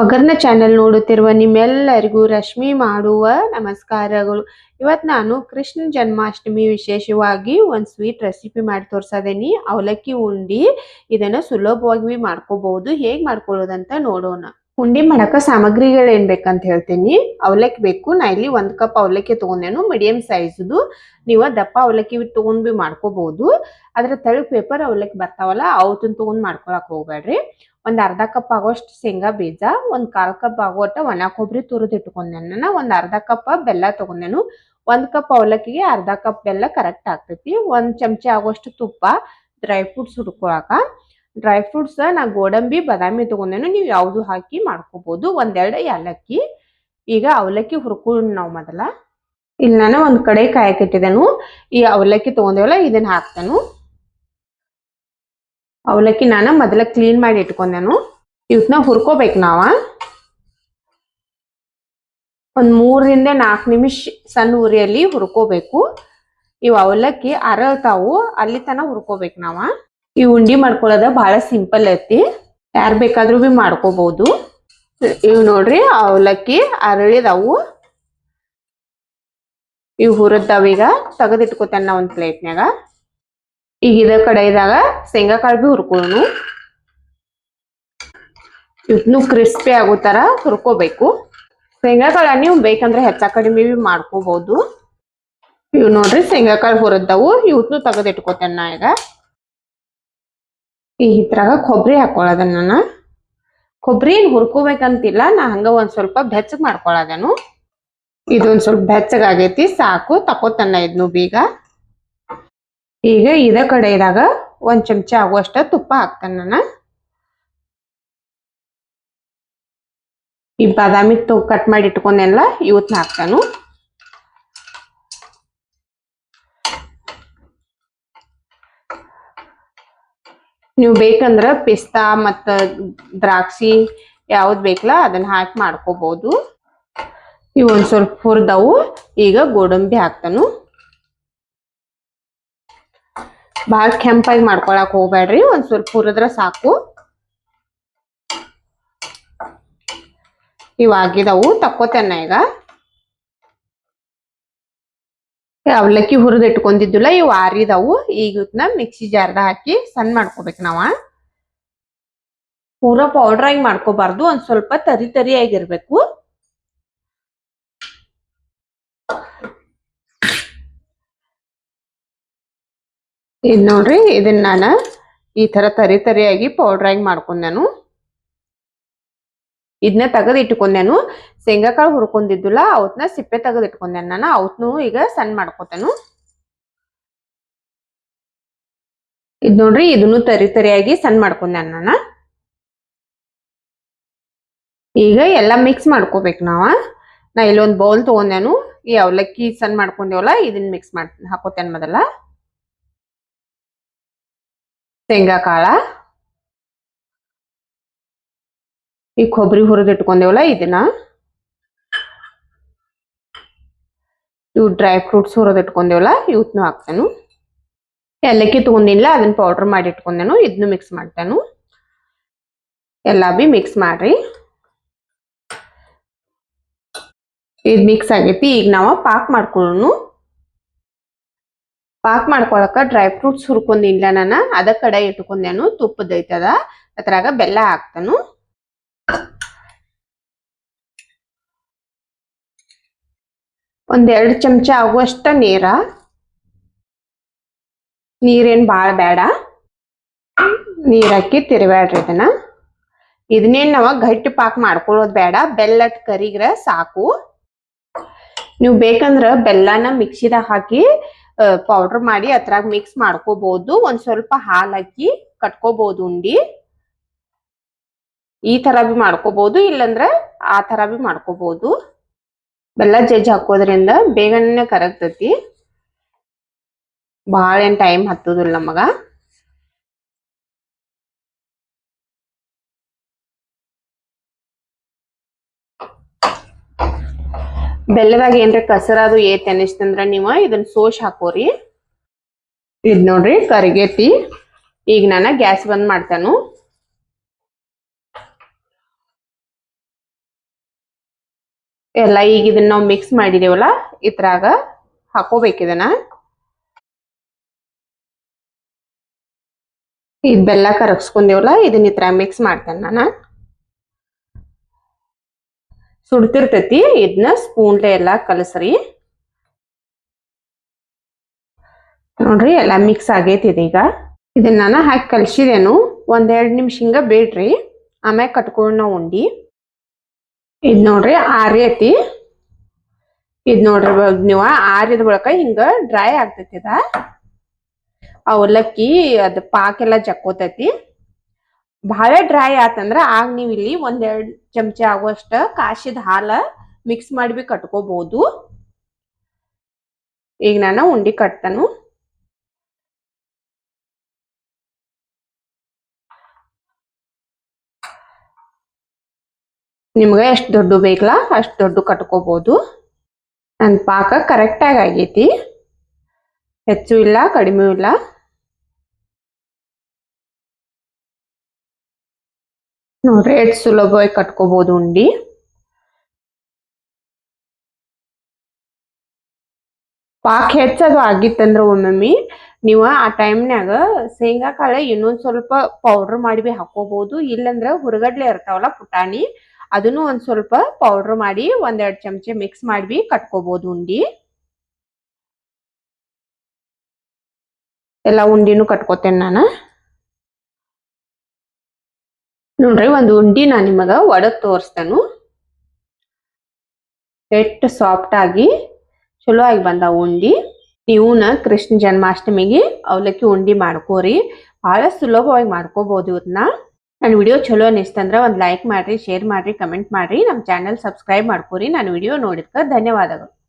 ಒಗರ್ನ channel ನೋಡುತ್ತಿರುವ ನಿಮ್ಮೆಲ್ಲರಿಗೂ ರಶ್ಮಿ ಮಾಡುವ ನಮಸ್ಕಾರಗಳು. ಇವತ್ತು ನಾನು ಕೃಷ್ಣ ಜನ್ಮಾಷ್ಟಮಿ ವಿಶೇಷವಾಗಿ ಒಂದು ಸ್ವೀಟ್ ರೆಸಿಪಿ ಮಾಡಿ ತೋರಿಸದೇನಿ. ಅವಲಕ್ಕಿ ಉಂಡಿ. ಇದನ್ನ ಸುಲಭವಾಗಿ ಮಾಡ್ಕೋಬಹುದು. ಹೇಗೆ ಮಾಡ್ಕೊಳ್ಳೋದಂತ ನೋಡೋಣ. ಉಂಡಿ ಮಾಡೋಕೆ ಸಾಮಗ್ರಿಗಳೇನು ಬೇಕಂತ ಹೇಳ್ತೀನಿ. ಅವಲಕ್ಕಿ ಬೇಕು. ನಾ ಇಲ್ಲಿ ಒಂದ್ ಕಪ್ ಅವಲಕ್ಕಿ ತೊಗೊಂಡೇನು. ಮೀಡಿಯಮ್ ಸೈಜ್ದು. ನೀವು ದಪ್ಪ ಅವಲಕ್ಕಿ ತಗೊಂಡ್ ಭೀ ಮಾಡ್ಕೋಬಹುದು ಅದರ ತಳಗ್ ಪೇಪರ್ ಅವಲಕ್ಕಿ ಬರ್ತಾವಲ್ಲ ಅವತ್ತನ್ನು ತಗೊಂಡ್ ಮಾಡ್ಕೊಳಕ್ ಹೋಗ್ಬೇಡ್ರಿ ಒಂದು ಅರ್ಧ ಕಪ್ ಆಗೋಷ್ಟು ಶೇಂಗಾ ಬೀಜ, ಒಂದ್ ಕಾಲ್ ಕಪ್ ಆಗೋಟ ಒಣ ಕೊಬ್ಬರಿ ತುರಿದ್ ಒಂದ್ ಅರ್ಧ ಕಪ್ ಬೆಲ್ಲ ತಗೊಂಡೆನು. ಒಂದ್ ಕಪ್ ಅವಲಕ್ಕಿಗೆ ಅರ್ಧ ಕಪ್ ಬೆಲ್ಲ ಕರೆಕ್ಟ್ ಆಗ್ತೈತಿ. ಒಂದ್ ಚಮಚ ಆಗೋಷ್ಟು ತುಪ್ಪ, ಡ್ರೈ ಫ್ರೂಟ್ಸ್ ಹುಡ್ಕೊಳಕ. ಡ್ರೈ ಫ್ರೂಟ್ಸ್ ನಾ ಗೋಡಂಬಿ, ಬಾದಾಮಿ ತೊಗೊಂಡೇನು ನೀವು ಯಾವುದು ಹಾಕಿ ಮಾಡ್ಕೋಬಹುದು ಒಂದೆರಡು ಏಲಕ್ಕಿ. ಈಗ ಅವಲಕ್ಕಿ ಹುರ್ಕೊಂಡು ನಾವು ಮೊದಲ. ಇಲ್ಲಿ ನಾನು ಒಂದು ಕಡೆ ಕಾಯಕ್ ಇಟ್ಟಿದ್ದೇನು ಈ ಅವಲಕ್ಕಿ ತಗೊಂಡೇವಲ್ಲ, ಇದನ್ನ ಹಾಕ್ತೇನು. ಅವಲಕ್ಕಿ ನಾನು ಮೊದಲ ಕ್ಲೀನ್ ಮಾಡಿ ಇಟ್ಕೊಂಡೆನು. ನಾವು ಹುರ್ಕೋಬೇಕು ನಾವ. ಒಂದು ಮೂರರಿಂದ ನಾಲ್ಕು ನಿಮಿಷ ಸಣ್ಣ ಉರಿಯಲ್ಲಿ ಹುರ್ಕೋಬೇಕು. ಇವ್ ಅವಲಕ್ಕಿ ಅರಳ್ತಾವು, ಅಲ್ಲಿ ತನಕ ಹುರ್ಕೋಬೇಕು ನಾವ. ಈ ಉಂಡಿ ಮಾಡ್ಕೊಳ್ಳೋದ ಬಹಳ ಸಿಂಪಲ್ ಐತಿ. ಯಾರು ಬೇಕಾದ್ರೂ ಭೀ ಮಾಡ್ಕೋಬಹುದು ಇವ್ ನೋಡ್ರಿ ಅವಲಕ್ಕಿ ಅರಳಿದವು ಇವು ಹುರಿದವ್ ಈಗ. ತೆಗೆದಿಟ್ಕೋತಾನ ನಾ ಒಂದ್ ಪ್ಲೇಟ್ನಾಗ ಈಗ ಇದ ಕಡೆದಾಗ ಶೇಂಗಾ ಕಾಳು ಭೀ ಹುರ್ಕೋನು ಇದ್ನು ಕ್ರಿಸ್ಪಿ ಆಗೋ ತರ ಹುರ್ಕೋಬೇಕು. ಶೇಂಗಾ ಕಾಳ ನೀವು ಬೇಕಂದ್ರೆ ಹೆಚ್ಚ ಕಡಿಮೆ ಭೀ ಮಾಡ್ಕೋಬಹುದು ಇವು ನೋಡ್ರಿ ಶೇಂಗಾ ಕಾಳು ಹುರಿದವು ಇವತ್ನು ತೆಗೆದಿಟ್ಕೋತೇನೆ ನಾ ಈಗ. ಈ ಹಿತ್ರಾಗ ಕೊಬ್ಬರಿ ಹಾಕೊಳ್ಳೋದನ್ನ ನಾನು. ಕೊಬ್ಬರಿ ಹುರ್ಕೋಬೇಕಂತಿಲ್ಲ, ನಾ ಹಂಗ ಒಂದ್ ಸ್ವಲ್ಪ ಬೆಚ್ಚಗ್ ಮಾಡ್ಕೊಳ್ಳೋದನು ಇದೊಂದು ಸ್ವಲ್ಪ ಬೆಚ್ಚಗಾಗೈತಿ ಸಾಕು ತಕೋತನ್ನ ಇದ್ನು ಬೀಗ. ಈಗ ಇದ ಕಡೆದಾಗ ಒಂದ್ ಚಮಚ ಆಗುವಷ್ಟ ತುಪ್ಪ ಹಾಕ್ತಾನ ಈ ಬಾದಾಮಿ ತು ಕಟ್ ಮಾಡಿ ಇಟ್ಕೊಂಡೆಲ್ಲ ಇವತ್ತು ಹಾಕ್ತಾನು. ನೀವು ಬೇಕಂದ್ರ ಪಿಸ್ತಾ ಮತ್ತು ದ್ರಾಕ್ಷಿ ಯಾವ್ದು ಬೇಕಲ್ಲ ಅದನ್ನ ಹಾಕಿ ಮಾಡ್ಕೋಬಹುದು ಇವು ಒಂದು ಸ್ವಲ್ಪ ಹುರಿದವು. ಈಗ ಗೋಡಂಬಿ ಹಾಕ್ತಾನು. ಭಾಳ ಕೆಂಪಾಗಿ ಮಾಡ್ಕೊಳಕ್ ಹೋಗ್ಬೇಡ್ರಿ ಒಂದ್ ಸ್ವಲ್ಪ ಹುರಿದ್ರೆ ಸಾಕು. ಇವು ಆಗಿದವು, ತಕ್ಕೋತೇನ ಈಗ. ಅವಲಕ್ಕಿ ಹುರಿದು ಇಟ್ಕೊಂಡಿದ್ದಿಲ್ಲ, ಇವು ಆರಿದವು. ಈಗ ಮಿಕ್ಸಿ ಜಾರ್ದ ಹಾಕಿ ಸಣ್ಣ ಮಾಡ್ಕೋಬೇಕು ನಾವ. ಪೂರ ಪೌಡರ್ ಆಗಿ ಮಾಡ್ಕೋಬಾರ್ದು, ಒಂದ್ ಸ್ವಲ್ಪ ತರಿ ತರಿ ಆಗಿರ್ಬೇಕು. ಇದ್ ನೋಡ್ರಿ, ಇದನ್ನ ನಾನು ಈ ತರ ತರಿ ತರಿಯಾಗಿ ಪೌಡರ್ ಆಗಿ ಮಾಡ್ಕೊಂಡೆನು ಇದನ್ನ ತೆಗೆದು ಇಟ್ಕೊಂಡೆನು ಶೇಂಗಾ ಕಾಳು ಹುರ್ಕೊಂಡಿದ್ದಿಲ್ಲ, ಅವತ್ನ ಸಿಪ್ಪೆ ತೆಗೆದು ಇಟ್ಕೊಂಡೆ ನಾನು. ಅವತ್ನು ಈಗ ಸಣ್ಣ ಮಾಡ್ಕೊತೇನು. ಇದ್ ನೋಡ್ರಿ, ಇದನ್ನು ತರಿ ತರಿಯಾಗಿ ಸಣ್ಣ ಮಾಡ್ಕೊಂಡೆ ನಾನು. ಈಗ ಎಲ್ಲ ಮಿಕ್ಸ್ ಮಾಡ್ಕೋಬೇಕು ನಾವ. ನಾ ಇಲ್ಲೊಂದು ಬೌಲ್ ತಗೊಂಡೇನು. ಈ ಅವಲಕ್ಕಿ ಸಣ್ಣ ಮಾಡ್ಕೊಂಡೇವಲ್ಲ ಇದನ್ನ ಮಿಕ್ಸ್ ಮಾಡ್ ಹಾಕೋತೇನೆ ಮೊದಲ. ಶೇಂಗಾ ಕಾಳ ಈ ಕೊಬ್ಬರಿ ಹುರಿದು ಇಟ್ಕೊಂಡೇವಲ್ಲ ಇದನ್ನ? ಇವು ಡ್ರೈ ಫ್ರೂಟ್ಸ್ ಹುರಿದು ಇಟ್ಕೊಂಡೇವಲ್ಲ, ಇವತ್ನು ಹಾಕ್ತೇನು. ಏಲಕ್ಕಿ ತಗೊಂಡಿಲ್ಲ ಅದನ್ನ ಪೌಡರ್ ಮಾಡಿ ಇಟ್ಕೊಂಡೇನು ಇದನ್ನು ಮಿಕ್ಸ್ ಮಾಡ್ತೇನು. ಎಲ್ಲ ಬಿ ಮಿಕ್ಸ್ ಮಾಡ್ರಿ. ಇದು ಮಿಕ್ಸ್ ಆಗೈತಿ, ಈಗ ನಾವು ಪಾಕ್ ಮಾಡ್ಕೊಳ್ಳೋನು ಪಾಕ್ ಮಾಡ್ಕೊಳಕ ಡ್ರೈ ಫ್ರೂಟ್ಸ್ ಹುರ್ಕೊಂಡಿಲ್ಲ ನಾನು, ಅದ ಕಡೆ ಇಟ್ಕೊಂಡೇನು, ತುಪ್ಪದ ಐತದ, ಅದ್ರಾಗ ಬೆಲ್ಲ ಹಾಕ್ತಾನು. ಒಂದ್ ಎರಡ್ ಚಮಚ ಆಗುವಷ್ಟ ನೀರ. ನೀರೇನ್ ಬಾಳ ಬೇಡ ನೀರ್ ಹಾಕಿ ತಿರುಗಾಡ್ರಿ ಇದನ್ನ. ಇದನ್ನೇನ್ ನಾವು ಗಟ್ಟಿ ಪಾಕ್ ಮಾಡ್ಕೊಳ್ಳೋದು ಬೇಡ ಬೆಲ್ಲಟ್ ಕರಿಗ್ರೆ ಸಾಕು. ನೀವು ಬೇಕಂದ್ರೆ ಬೆಲ್ಲನ ಮಿಕ್ಸಿದಾಗ ಹಾಕಿ ಪೌಡರ್ ಮಾಡಿ ಅದ್ರಾಗ ಮಿಕ್ಸ್ ಮಾಡ್ಕೋಬಹುದು ಒಂದ್ ಸ್ವಲ್ಪ ಹಾಲು ಹಾಕಿ ಕಟ್ಕೋಬಹುದು ಉಂಡಿ. ಈ ತರ ಬಿ ಮಾಡ್ಕೋಬಹುದು ಇಲ್ಲಂದ್ರೆ ಆ ತರ ಬಿ ಮಾಡ್ಕೋಬಹುದು ಬೆಲ್ಲ ಜಜ್ಜಿ ಹಾಕೋದ್ರಿಂದ ಬೇಗನೆ ಕರಗ್ತತಿ. ಭಾಳ ಏನ್ ಟೈಮ್ ಹತ್ತೋದಿಲ್ಲ ನಮಗ. ಬೆಲ್ಲದಾಗ ಏನ್ರ ಕಸರಾದು ಏತ್ ಅನಿಸ್ತಂದ್ರ ನೀವ ಇದನ್ನ ಸೋಸ್ ಹಾಕೋರಿ. ಇದ್ ನೋಡ್ರಿ ಕರಿಗೇತಿ. ಈಗ ನಾನ ಗ್ಯಾಸ್ ಬಂದ್ ಮಾಡ್ತಾನು. ಎಲ್ಲ ಈಗ ಇದನ್ನ ನಾವು ಮಿಕ್ಸ್ ಮಾಡಿದೇವಲ್ಲ ಇದ್ರಾಗ ಹಾಕೋಬೇಕು ಇದನ್ನ. ಇದ್ ಬೆಲ್ಲ ಕರಗಿಸ್ಕೊಂಡೇವಲ್ಲ, ಇದನ್ನ ಇದ್ರಾಗ ಮಿಕ್ಸ್ ಮಾಡ್ತೇನೆ ನಾನು. ಸುಡ್ತಿರ್ತೈತಿ ಇದನ್ನ ಸ್ಪೂನ್ಲೆ ಎಲ್ಲ ಕಲಸ್ರಿ. ನೋಡ್ರಿ, ಎಲ್ಲ ಮಿಕ್ಸ್ ಆಗೈತಿ ಇದೀಗ ಇದನ್ನ ನಾನು ಹಾಕಿ ಕಲಸಿದೇನು, ಒಂದೆರಡು ನಿಮಿಷ ಹಿಂಗ ಬೇಡ್ರಿ. ಆಮೇಲೆ ಕಟ್ಕೊಂಡು ನಾವು ಉಂಡಿ. ಇದ್ ನೋಡ್ರಿ ಆರೈತಿ ಇದ್ ನೋಡ್ರಿ ನೀವು ನೀವ ಆರಿದ ಬಳಕ ಹಿಂಗ ಡ್ರೈ ಆಗ್ತೈತಿ ಅದ ಅವಲಕ್ಕಿ ಅದ್ ಪಾಕ್ ಎಲ್ಲಾ ಜಕ್ಕೋತೈತಿ. ಬಹಳ ಡ್ರೈ ಆತಂದ್ರ ಆಗ ನೀವ್ ಇಲ್ಲಿ ಒಂದೆರಡ್ ಚಮಚ ಆಗುವಷ್ಟ ಕಾಶಿದ ಹಾಲ ಮಿಕ್ಸ್ ಮಾಡಿ ಬಿ ಕಟ್ಕೋಬಹುದು ಈಗ ನಾನು ಉಂಡಿ ಕಟ್ತಾನು. ನಿಮ್ಗೆ ಎಷ್ಟು ದೊಡ್ಡ ಬೇಕಲ್ಲ ಅಷ್ಟು ದೊಡ್ಡ ಕಟ್ಕೋಬಹುದು ನನ್ನ ಪಾಕ ಕರೆಕ್ಟಾಗಿ ಆಗೈತಿ. ಹೆಚ್ಚು ಇಲ್ಲ, ಕಡಿಮೆ ಇಲ್ಲ. ನೋಡ್ರಿ ಎಷ್ಟು ಸುಲಭವಾಗಿ ಕಟ್ಕೋಬಹುದು ಉಂಡಿ. ಪಾಕ್ ಹೆಚ್ಚದು ಆಗಿತ್ತಂದ್ರೆ ಒಮ್ಮೊಮ್ಮೆ ನೀವು ಆ ಟೈಮ್ನ್ಯಾಗ ಶೇಂಗಾ ಕಾಳು ಇನ್ನೊಂದ್ ಸ್ವಲ್ಪ ಪೌಡರ್ ಮಾಡಿ ಬಿ ಹಾಕೋಬಹುದು ಇಲ್ಲಂದ್ರ ಹುರಗಡ್ಲೆ ಇರ್ತಾವಲ್ಲ ಪುಟಾಣಿ ಅದನ್ನು ಒಂದ್ ಸ್ವಲ್ಪ ಪೌಡರ್ ಮಾಡಿ ಒಂದೆರಡು ಚಮಚ ಮಿಕ್ಸ್ ಮಾಡಿ ಕಟ್ಕೋಬಹುದು ಉಂಡಿ. ಎಲ್ಲ ಉಂಡಿನೂ ಕಟ್ಕೋತೇನೆ ನಾನು. ನೋಡ್ರಿ, ಒಂದು ಉಂಡಿ ನಾನು ನಿಮಗ ಒಡದ್ ತೋರಿಸ್ತೇನು. ಎಷ್ಟು ಸಾಫ್ಟ್ ಆಗಿ ಚಲೋ ಆಗಿ ಬಂದಾವ ಉಂಡಿ. ನೀವುನ ಕೃಷ್ಣ ಜನ್ಮಾಷ್ಟಮಿಗೆ ಅವಲಕ್ಕಿ ಉಂಡಿ ಮಾಡ್ಕೋರಿ. ಬಹಳ ಸುಲಭವಾಗಿ ಮಾಡ್ಕೋಬಹುದು ಇವನ್ನ ನನ್ನ ವಿಡಿಯೋ ಚಲೋ ಅನಿಸ್ತಂದ್ರ ಒಂದು ಲೈಕ್ ಮಾಡ್ರಿ ಶೇರ್ ಮಾಡ್ರಿ ಕಮೆಂಟ್ ಮಾಡ್ರಿ. ನಮ್ಮ ಚಾನೆಲ್ ಸಬ್ಸ್ಕ್ರೈಬ್ ಮಾಡ್ಕೊರಿ. ನನ್ನ ವಿಡಿಯೋ ನೋಡಿದ್ಕ ಧನ್ಯವಾದಗಳು.